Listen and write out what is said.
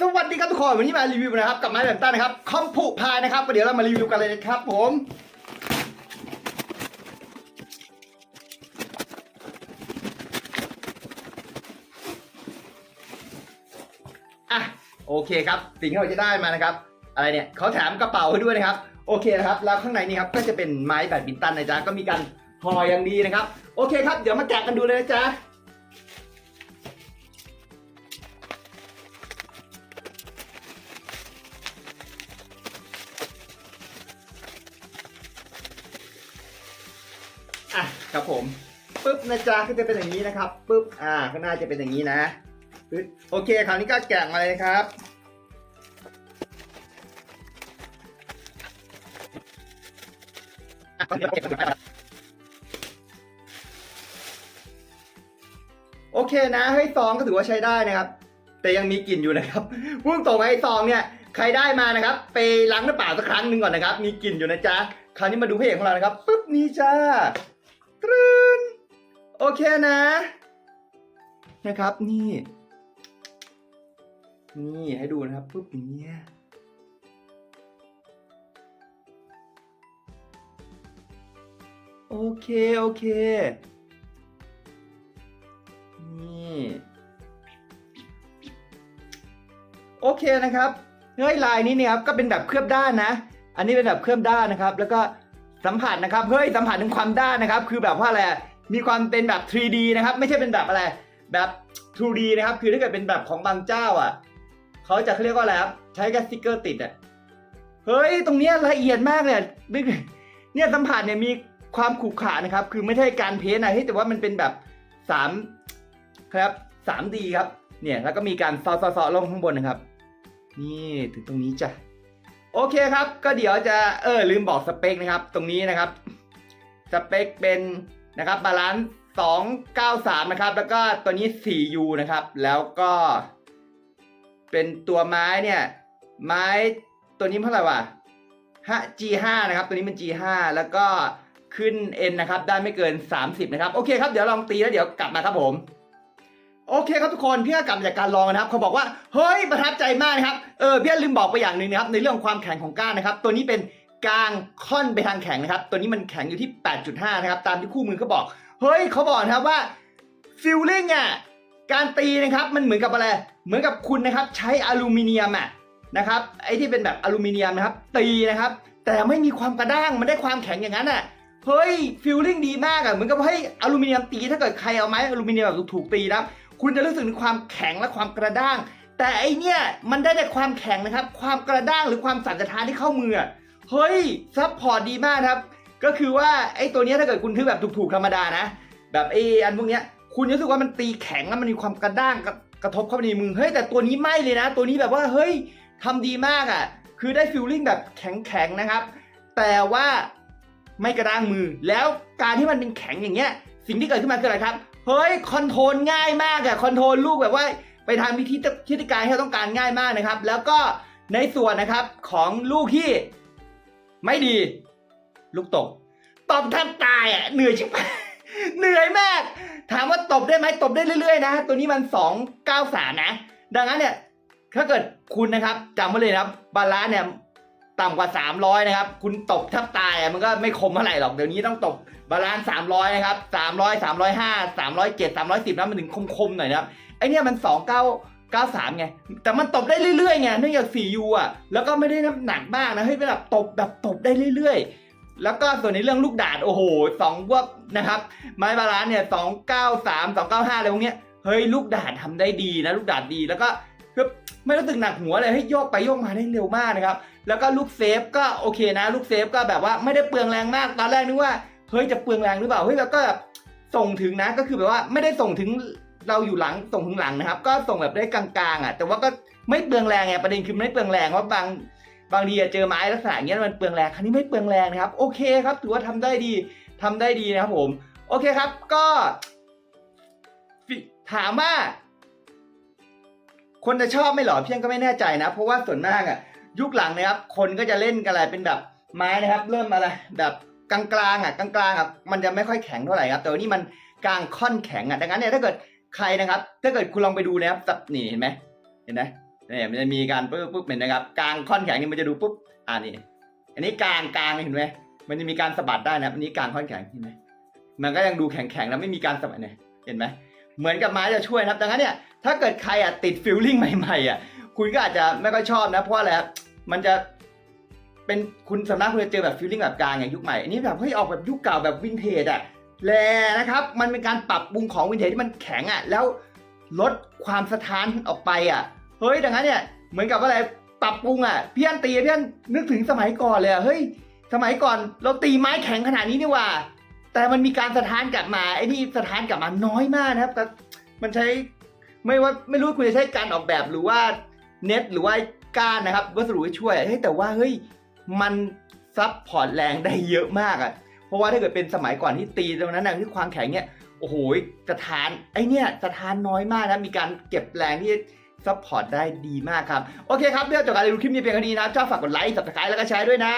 สวัสดีครับทุกคนวันนี้มารีวิวนะครับกับไม้แบบต้นนะครับคอมผูพายนะครับเดี๋ยวเรามารีวิวกันเลยนะครับผมอะโอเคครับสิ่งที่เราจะได้มานะครับ อะไรเนี่ยเขาแถมกระเป๋าให้ด้วยนะครับ โอเคนะครับแล้วข้างในนี่ครับก็จะเป็นไม้แบดมินตันนะจ๊ะก็มีการห่ออย่างดีนะครับ โอเคครับเดี๋ยวมาแกะกันดูเลยนะจ๊ะ อะครับผมปุ๊บนะจ๊ะก็จะเป็นอย่างนี้นะครับปุ๊บอ่าข้างหน้าจะเป็นอย่างนี้นะปึ๊บโอเคคราวนี้ก็แกะมาเลยครับโอเคนะเฮ้ยซองก็ถือว่าใช้ได้นะครับ แต่ยังมีกลิ่นอยู่นะครับพูดตรงไอ้ซองเนี่ยใครได้มานะครับ ไปล้างน้ำเปล่าสักครั้งหนึ่งก่อนนะครับ มีกลิ่นอยู่นะจ๊ะคราวนี้มาดูพระเอกของเรานะครับปุ๊บนี่จ้า เคนะ นะครับนี่ นี่ให้ดูนะครับปุ๊บอย่างเงี้ยโอเค โอเค นี่ โอเคนะครับเฮ้ยลายนี้เนี่ยครับก็เป็นแบบเคลือบด้านนะ อันนี้เป็นแบบเคลือบด้านนะครับ แล้วก็สัมผัสนะครับ เฮ้ยสัมผัสถึงความด้านนะครับ คือแบบว่าอะไร มีความเป็นแบบ 3D นะครับ ไม่ใช่เป็นแบบอะไร แบบ 2D นะครับ คือถ้าเกิดเป็นแบบของบางเจ้าอะเขาจะเขาเรียกว่าอะไรครับ ใช้แค่สติกเกอร์ติดอะ เฮ้ย ตรงเนี้ยละเอียดมากเลยเนี่ยสัมผัสเนี่ยมีความขรุขระนะครับ คือไม่ใช่การเพ้นนะเฮ้แต่ว่ามันเป็นแบบสามครับ 3D ครับ เนี่ย แล้วก็มีการซอซอซอลงข้างบนนะครับ นี่ถึงตรงนี้จ้ะ โอเคครับ ก็เดี๋ยวจะ เออลืมบอกสเปคนะครับ ตรงนี้นะครับ สเปคเป็น นะครับบาลานซ์293 นะครับ แล้วก็ตัวนี้ 4U นะครับ แล้วก็ เป็นตัวไม้เนี่ย ไม้ตัวนี้เท่าไหร่วะฮะ G5 นะครับ ตัวนี้เป็น G5 แล้วก็ขึ้น N นะครับ ได้ไม่เกิน 30 นะครับ โอเคครับ เดี๋ยวลองตีแล้วเดี๋ยวกลับมาครับผม โอเคครับทุกคน พี่ก็กลับจากการลองนะครับ เขาบอกว่า เฮ้ย ประทับใจมากนะครับ เออ พี่ลืมบอกไปอย่างหนึ่งนะครับ ในเรื่องความแข็งของก้านนะครับ ตัวนี้เป็น กลางค่อนไปทางแข็งนะครับ ตัวนี้มันแข็งอยู่ที่ 8.5 นะครับ ตามที่คู่มือเขาบอก เฮ้ยเขาบอกนะครับว่าฟิลลิ่งอะการตีนะครับมันเหมือนกับอะไร เหมือนกับคุณนะครับใช้อลูมิเนียมอะนะครับไอ้ที่เป็นแบบอลูมิเนียมนะครับ ตีนะครับ แต่ไม่มีความกระด้างมันได้ความแข็งอย่างนั้นอะเฮ้ยฟิลลิ่งดีมากอะเหมือนกับว่าให้ยอลูมิเนียมตีถ้าเกิดใครเอาไม้อลูมิเนียมแบบถูกๆตีนะครับคุณจะรู้สึกถึงความแข็งและความกระด้าง แต่ไอเนี่ยมันได้แต่ความแข็งนะครับ ความกระด้างหรือความสั่นสะท้านที่เข้ามือ เฮ้ยซัพพอร์ตดีมากครับ ก็คือว่าไอ้ตัวนี้ถ้าเกิดคุณถือแบบถูกๆธรรมดานะ แบบไออันพวกเนี้ยคุณรู้สึกว่ามันตีแข็งแล้วมันมีความกระด้างกระกระทบเข้าไปในมือเฮ้ยแต่ตัวนี้ไม่เลยนะ ตัวนี้แบบว่าเฮ้ยทำดีมากอะ่ะ คือได้ฟิลลิ่งแบบแข็งๆนะครับ แต่ว่าไม่กระด้างมือ แล้วการที่มันเป็นแข็งอย่างเงี้ย สิ่งที่เกิดขึ้นมาคืออะไรครับ เฮ้ยคอนโทรลง่ายมากอะคอนโทรลลูกแบบว่า ไปทางวิธีทิศการที่เราต้องการง่ายมากนะครับ แล้วก็ในส่วนนะครับของลูกที่ ไม่ดี ลูกตกตบแทบตายอะเหนื่อยชิบเหนื่อยมาก ถามว่าตบได้ไหมตบได้เรื่อยๆนะ ตัวนี้มัน293นะ ดังนั้นเนี่ยถ้าเกิดคุณนะครับจำไว้เลยนะครับบาลานเนี่ยต่ำกว่า 300 นะครับ คุณตบแทบตายอะมันก็ไม่คมเท่าไหร่หรอก เดี๋ยวนี้ต้องตบบาลานซ์300 นะครับ 300 305 307 310นะมันถึงคมๆหน่อยนะครับ ไอเนี่ยมัน 93 ไง แต่มันตบได้เรื่อยๆไงเนื่องจาก 4U อะ แล้วก็ไม่ได้น้ำหนักมากนะ เฮ้ยเป็นแบบตบแบบตบได้เรื่อยๆ แล้วก็ส่วนในเรื่องลูกดาดโอ้โหสองพวกนะครับ ไม้บาลานเนี่ย 293 295 อะไรพวกเนี้ย เฮ้ยลูกดาดทำได้ดีนะ ลูกดาดดีแล้วก็คือไม่รู้สึกหนักหัวเลยให้โยกไปโยกมาได้เร็วมากนะครับ แล้วก็ลูกเซฟก็โอเคนะ ลูกเซฟก็แบบว่าไม่ได้เปลืองแรงมาก ตอนแรกนึกว่าเฮ้ยจะเปลืองแรงหรือเปล่า เฮ้ยแล้วก็ส่งถึงนะ ก็คือแบบว่าไม่ได้ส่งถึง เราอยู่หลังส่งถึงหลังนะครับ ก็ส่งแบบได้กลางๆอะ แต่ว่าก็ไม่เปลืองแรงไงประเด็นคือไม่เปลืองแรงว่าบางบางทีเจอไม้ลักษณะอย่างเงี้ยมันเปลืองแรงครั้นี้ไม่เปลืองแรงนะครับ โอเคครับ ถือว่าทำได้ดีทำได้ดีนะครับผม โอเคครับ ก็ถามว่า คนจะชอบไม่หรอเพียงก็ไม่แน่ใจนะ เพราะว่าส่วนมากอะ ยุคหลังนะครับ คนก็จะเล่นกันอะไรเป็นแบบไม้นะครับ เริ่มอะไรแบบกลางๆอะกลางๆอะมันจะไม่ค่อยแข็งเท่าไหร่ครับแต่วันนี้มันกลางค่อนแข็งอะดังนั้นเนี่ยถ้าเกิด ใครนะครับ ถ้าเกิดคุณลองไปดูนะครับสับนี่เห็นไหมเห็นไหมเนี่ยมันจะมีการปุ๊บปุ๊บเห็นนะครับกลางค่อนแข็งนี่มันจะดูปุ๊บอ่านี่อันนี้กลางกลางเห็นไหมมันจะมีการสะบัดได้นะอันนี้กลางค่อนแข็งเห็นไหมมันก็ยังดูแข็งแข็งแล้วไม่มีการสะบัดเนี่ยเห็นไหมเหมือนกับไม้จะช่วยนะครับดังนั้นเนี่ยถ้าเกิดใครอะติดฟิลลิ่งใหม่ๆอะคุณก็อาจจะไม่ค่อยชอบนะเพราะอะไรครับมันจะเป็นคุณสำนักคุณจะเจอแบบฟิลลิ่งแบบกลางอย่างยุคใหม่อันนี้แบบเฮ้ยออกแบบยุคเก่าแบบวินเทจอะ แลนะครับ มันเป็นการปรับปรุงของวินเทจที่มันแข็งอะ แล้วลดความสะท้านออกไปอะ เฮ้ย ดังนั้นเนี่ย เหมือนกับว่าอะไร ปรับปรุงอะ พี่อันตีพี่อันนึกถึงสมัยก่อนเลยอะเฮ้ย สมัยก่อนเราตีไม้แข็งขนาดนี้นี่ว่า แต่มันมีการสะท้านกลับมา ไอ้นี่สะท้านกลับมาน้อยมากนะครับ แต่มันใช้ไม่ว่าไม่รู้คุณจะใช้การออกแบบหรือว่าเน็ตหรือว่าก้านนะครับวัสดุช่วยเฮ้ยแต่ว่าเฮ้ย มันซับพอร์ตแรงได้เยอะมากอะ เพราะว่าถ้าเกิดเป็นสมัยก่อนที่ตีตรงนั้นนะที่ความแข็งเนี่ยโอ้โหสะทานไอเนี่ยสะทานน้อยมากนะมีการเก็บแรงที่ซัพพอร์ตได้ดีมากครับ โอเคครับเรื่องจากการรีวิวคลิปนี้เพียงเท่านี้นะชอบฝากกดไลค์ subscribe แล้วก็แชร์ด้วยนะ